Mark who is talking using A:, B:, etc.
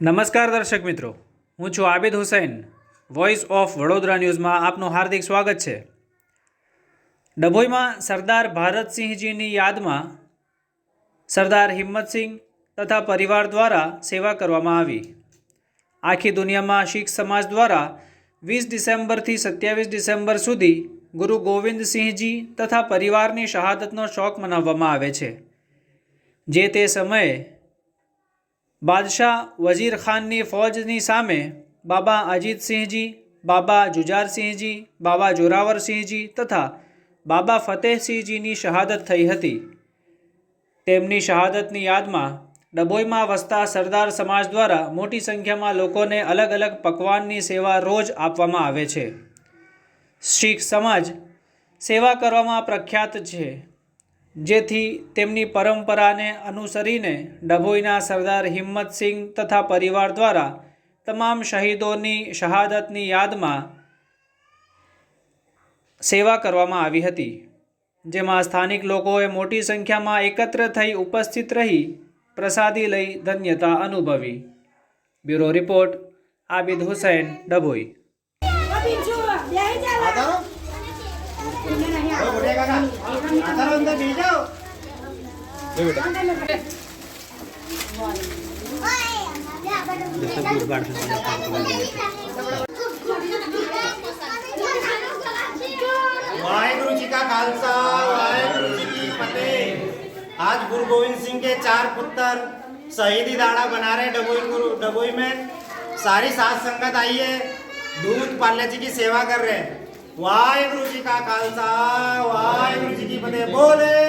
A: નમસ્કાર દર્શક મિત્રો, હું છું આબિદ હુસૈન. વોઇસ ઓફ વડોદરા ન્યૂઝમાં આપનું હાર્દિક સ્વાગત છે. ડભોઈમાં સરદાર ભારતસિંહજીની યાદમાં સરદાર હિંમતસિંહ તથા પરિવાર દ્વારા સેવા કરવામાં આવી. આખી દુનિયામાં શીખ સમાજ દ્વારા વીસ ડિસેમ્બરથી સત્યાવીસ ડિસેમ્બર સુધી ગુરુ ગોવિંદસિંહજી તથા પરિવારની શહાદતનો શોક મનાવવામાં આવે છે. જે તે સમયે બાદશાહ વઝીર ખાનની ફૌજની સામે બાબા અજીતસિંહજી બાબા જુજારસિંહજી બાબા જોરાવરસિંહજી તથા બાબા ફતેહસિંહજીની શહાદત થઈ હતી. તેમની શહાદતની યાદમાં ડભોઈમાં વસતા સરદાર સમાજ દ્વારા મોટી સંખ્યામાં લોકોને અલગ અલગ પકવાનની સેવા રોજ આપવામાં આવે છે. શીખ સમાજ સેવા કરવામાં પ્રખ્યાત છે. જેથી તેમની પરંપરાને અનુસરીને ડભોઈના સરદાર હિંમતસિંહ તથા પરિવાર દ્વારા તમામ શહીદોની શહાદતની યાદમાં સેવા કરવામાં આવી હતી જેમાં સ્થાનિક લોકોએ મોટી સંખ્યામાં એકત્ર થઈ ઉપસ્થિત રહી પ્રસાદી લઈ ધન્યતા અનુભવી. Bureau report Abid Hussain Dabhoi.
B: Waheguru ji का खालसा, वाहेगुरु जी की फतेह। आज गुरु गोविंद सिंह के चार पुत्र शहीदी दाड़ा बना रहे डबोई गुरु, डबोई में। सारी सात संगत आई है, दूध पालने जी की सेवा कर रहे हैं। वाहेगुरु जी का खालसा, वाहेगुरु जी की फतेह। बोले।